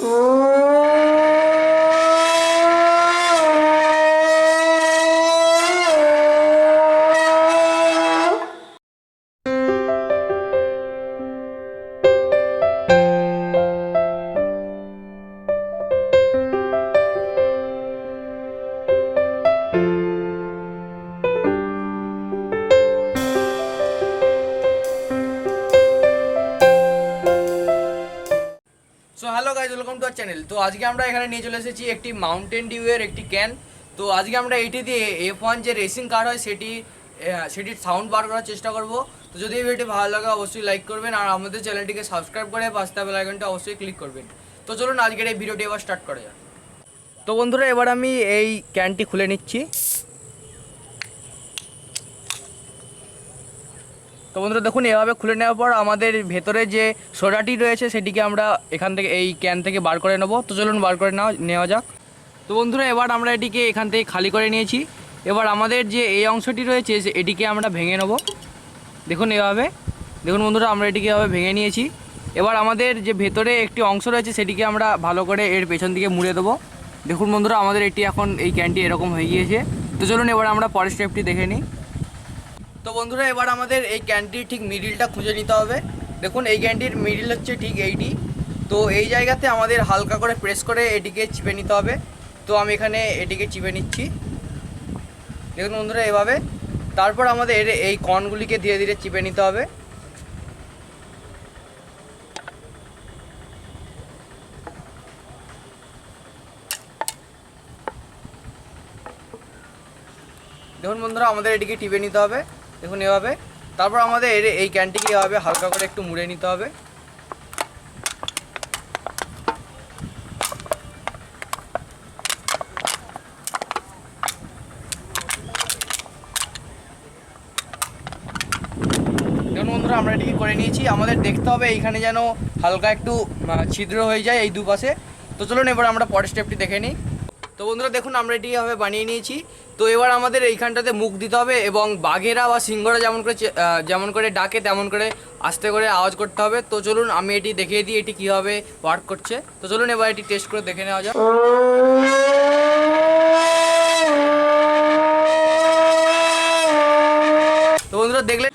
Oh. So hello guys welcome to our channel তো আজকে আমরা এখানে নিয়ে চলে এসেছি একটি মাউন্টেন ডিউয়ের একটি ক্যান তো আজকে আমরা এটি দিয়ে এফ ওয়ান যে রেসিং কার হয়, সেটি সেটির সাউন্ড বার করার চেষ্টা করব। তো যদি এই ভিডিওটি ভালো লাগে, অবশ্যই লাইক করবেন আর আমাদের চ্যানেলটিকে সাবস্ক্রাইব করে পাঁচটা বেল আইকনটা অবশ্যই ক্লিক করবেন। তো চলুন আজকের এই ভিডিওটি এবার স্টার্ট করা যাক। তো বন্ধুরা, এবার আমি এই ক্যানটি খুলে নিচ্ছি। তো বন্ধুরা দেখুন, এভাবে খুলে নেওয়ার পর আমাদের ভেতরে যে সোডাটি রয়েছে, সেটিকে আমরা এখান থেকে, এই ক্যান থেকে বার করে নেব। তো চলুন বার করে নেওয়া নেওয়া যাক। তো বন্ধুরা, এবার আমরা এটিকে এখান থেকে খালি করে নিয়েছি। এবার আমাদের যে এই অংশটি রয়েছে এটিকে আমরা ভেঙে নেব। দেখুন এভাবে। দেখুন বন্ধুরা, আমরা এটিকে এভাবে ভেঙে নিয়েছি। এবার আমাদের যে ভেতরে একটি অংশ রয়েছে, সেটিকে আমরা ভালো করে এর পেছন দিকে মুড়ে দেবো। দেখুন বন্ধুরা, আমাদের এটি এখন, এই ক্যানটি এরকম হয়ে গিয়েছে। তো চলুন এবার আমরা পরের স্টেপটি দেখে নিই। তো বন্ধুরা, এবার আমাদের এই ক্যানটির ঠিক মিডিলটা খুঁজে নিতে হবে। দেখুন, এই ক্যানটির মিডিল হচ্ছে ঠিক এইটি। তো এই জায়গাতে আমাদের হালকা করে প্রেস করে এটিকে চিপে নিতে হবে। তো আমি এখানে এটিকে চিপে নিচ্ছি। দেখুন বন্ধুরা, এভাবে। তারপর আমাদের এই কর্নগুলিকে ধীরে ধীরে চিপে নিতে হবে। দেখুন বন্ধুরা, আমাদের এটিকে টিপে নিতে হবে। দেখুন, এভাবে। তারপর আমাদের এর এই ক্যানটিকে এভাবে হালকা করে একটু মুড়ে নিতে হবে। বন্ধুরা, আমরা এটিকে করে নিয়েছি। আমাদের দেখতে হবে এইখানে যেন হালকা একটু ছিদ্র হয়ে যায় এই দুপাশে। তো চলুন, এবার আমরা পরের স্টেপটি দেখে নিই। তো বন্ধুরা দেখুন, আমরা এটি এভাবে বানিয়ে নিয়েছি। তো এবার আমাদের এইখানটাতে মুখ দিতে হবে এবং বাঘেরা বা সিংহরা যেমন করে যেমন করে ডাকে, তেমন করে আস্তে করে আওয়াজ করতে হবে। তো চলুন, আমি এটি দেখিয়ে দিই, এটি কীভাবে ওয়ার্ক করছে। তো চলুন, এবার এটি টেস্ট করে দেখে নেওয়া যাক। তো বন্ধুরা, দেখলে